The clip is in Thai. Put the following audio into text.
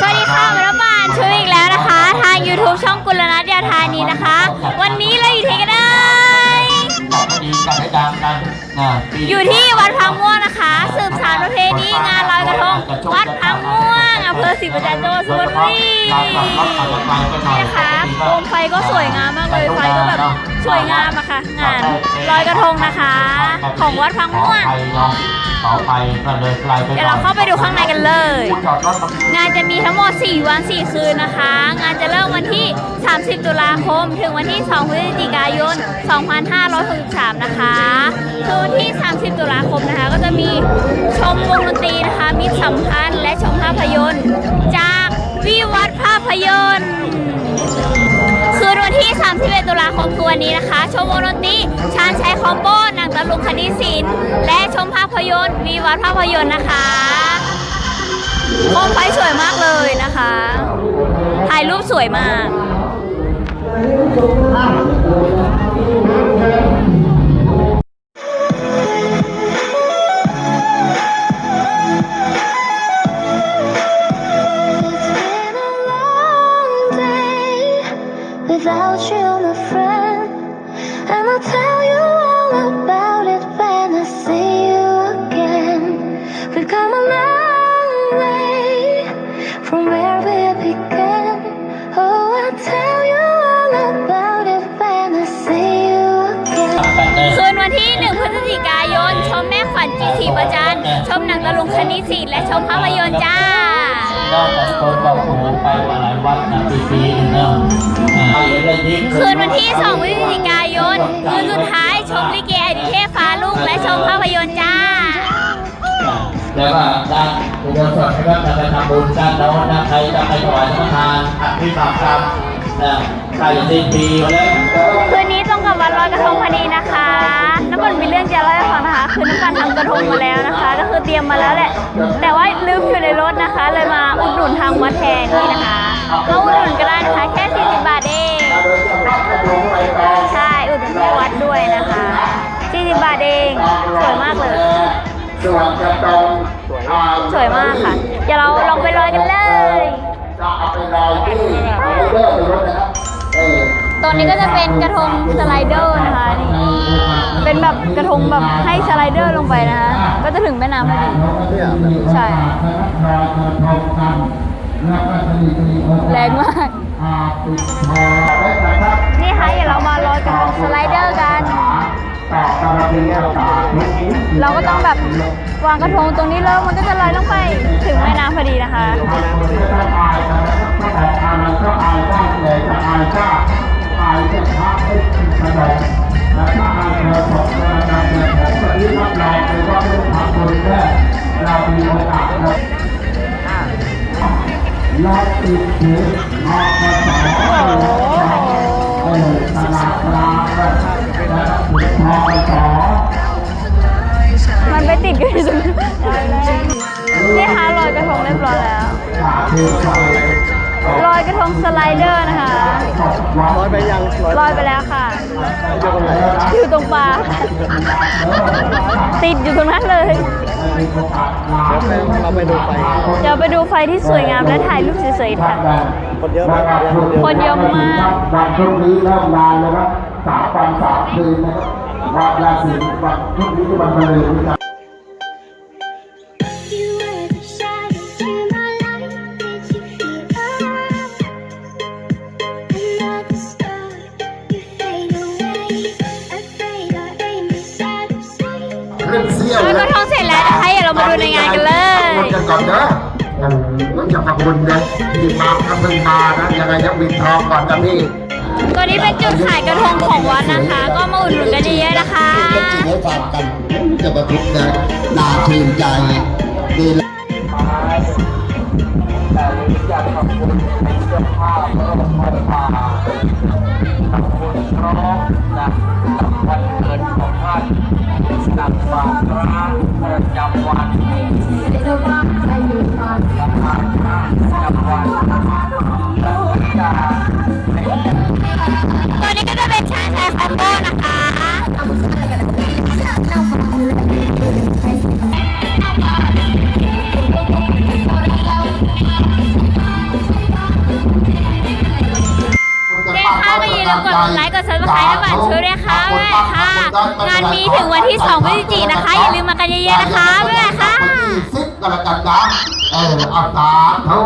สวัสดีค่ะมารับบ้านช่วยอีกแล้วนะคะ ทาง YouTube ช่องกุลนัทยาธานีนะคะ วันนี้เราอยู่ที่กันได้ดีกันให้ดังกันนะอยู่ที่วัดพังม่วงนะคะ สืบสานประเพณีงานลอยกระทงวัดพังม่วงอำเภอศรีประจันทร์จังหวัดสุพรรณบุรีเราขับรถขับรถไปไปหน่อยนะคะโคมไฟก็สวยงามมากเลยไฟก็แบบสวยงามอะค่ะงานลอยกระทงนะคะ ของวัดพังม่วงไป เนาะขอไปก็เลยไกลไปหน่อยเดี๋ยวเราเข้าไปดูข้างในกันเลย จอดรถตรงนี้งานจะมีทั้งหมด 4 วัน 4 คืนนะคะ งานจะเริ่มวันที่ 30 ตุลาคม ถึงวันที่ 2 พฤศจิกายน 2563 นะคะคือวันที่ 30 ตุลาคมนะคะ ก็จะมีชมวงดนตรีนะคะมิตรสัมพันธ์และชมภาพยนตร์ จากวิวัฒน์ภาพยนตร์คืนวันที่31 ตุลาคมคือวันนี้นะคะ ชมวงดนตรีชาญชัยคอมโบหนังตะลุงคณิศิลป์และชมภาพยนตร์วีวัฒน์ภาพยนตร์นะคะโคมไฟสวยมากเลยนะคะ ถ่ายรูปสวยมาก without you, my friend. And I'll tell you all about it when I see you again. We've come a long way from where we began. Oh, I'll tell you all about it when I see you again. คืนวันที่ 1 พฤศจิกายน ชมแม่ขวัญจีทีประจันทร์ชมหนังตะลุงคณิตศิลป์และชมภาพยนตร์จ้า นอกจากคนบอกโอ้โหไปมาหลายวัดนะปีปีๆหนึงเนาะ คืนวันที่ 2 พฤศจิกายน คืนสุดท้ายชมลิเกอดิเทพฟ้าลูกและชมภาพยนตร์จ้า แล้วก็ด้านอุโบสถนะครับจะไปทำบุญด้านโน้นนะใครจะไปถวายสังฆทานอัฐิบาปกรรมนะใกล้จะสิ้นปีแล้วคืนนี้ตรงกับวันลอยกระทงพอดีนะคะ น้ำมันมีเรื่องจะเล่าให้ฟังนะคะ คือน้ำมันทำกระทงมาแล้วนะคะ ก็คือเตรียมมาแล้วแหละ แต่ว่าลืมอยู่ในรถนะคะ เลยมาอุดหนุนทางวัดแทนนี่นะคะมาอุดหนุนก็ได้นะคะแค่ สวยมากค่ะ เดี๋ยวเราลองไปลอยกันเลยจะเอาไปลอยดีเลือกรถนรับเออตรงนี้ก็จะเป็นกระทงสไลเดอร์นะคะนี่เป็นแบบกระทงแบบให้สไลเดอร์ลงไปนะคะก็จะถึงแม่น้ำพอดีใช่แรงมากนี่ค่ะเดี๋ยวเรามาลอยกระทงสไลเดอร์กัน เราก็ต้องแบบวางกระทงตรงนี้แล้วมันก็จะลอยลงไปถึงแม่น้ำพอดีนะคะเราติดถืออมาสองเดกันอยู่ตรงนั้นนี่ค่ะลอยกระทงเรียบร้อยแล้วลอยกระทงสไลเดอร์นะคะร้อยไปยังลอยไปแล้วค่ะ อยู่ตรงปลาติดอยู่ตรงนั้นเลยเราไปดูไฟเดี๋ยวไปดูไฟที่สวยงามและถ่ายรูปสวยๆค่ะคนเยอะมากคนเยอะมากวันพรุ่งนี้เริ่มงานแล้วครับสามวันสามคืนนะครับวันละสิบวันพรุ่งนี้วันมะรืนนะครับ เรื่องเสี้ยวลอยกระทงเสร็จแล้วนะคะเดี๋ยวเรามาดูในงานกันเลย ขอบคุณกันก่อนเด้อโอ้โหจะขอบคุณนะที่มาถ้าเพิ่งมานะยังไงยังบินทองก่อนนะพี่ ตัวนี้เป็นจุดขายกระทงของวัดนะคะ ก็มาอุดหนุนกันเยอะๆนะคะจริงให้ฝากกันจะประทุกนะน่าชื่นใจดีแล้วแต่อยากขอบคุณในเสื้อผ้าพระองค์พระป่าขอบคุณานตักบาตรร้านประจำวันตักบาตรร้านประจำวันและจะให้ตัวนี้ก็จะเป็นชาไทยคอมโบนะคะ ดไลค์กด subscribe และบันช่วยด้วยค่ะบ๊ายบายค่ะ งานมีถึงวันที่2พฤศจิกายนนะคะ อย่าลืมมากันเยอะๆนะคะบ๊ายบายค่ะสิบก็แล้วกันนะเออเอาสาธุ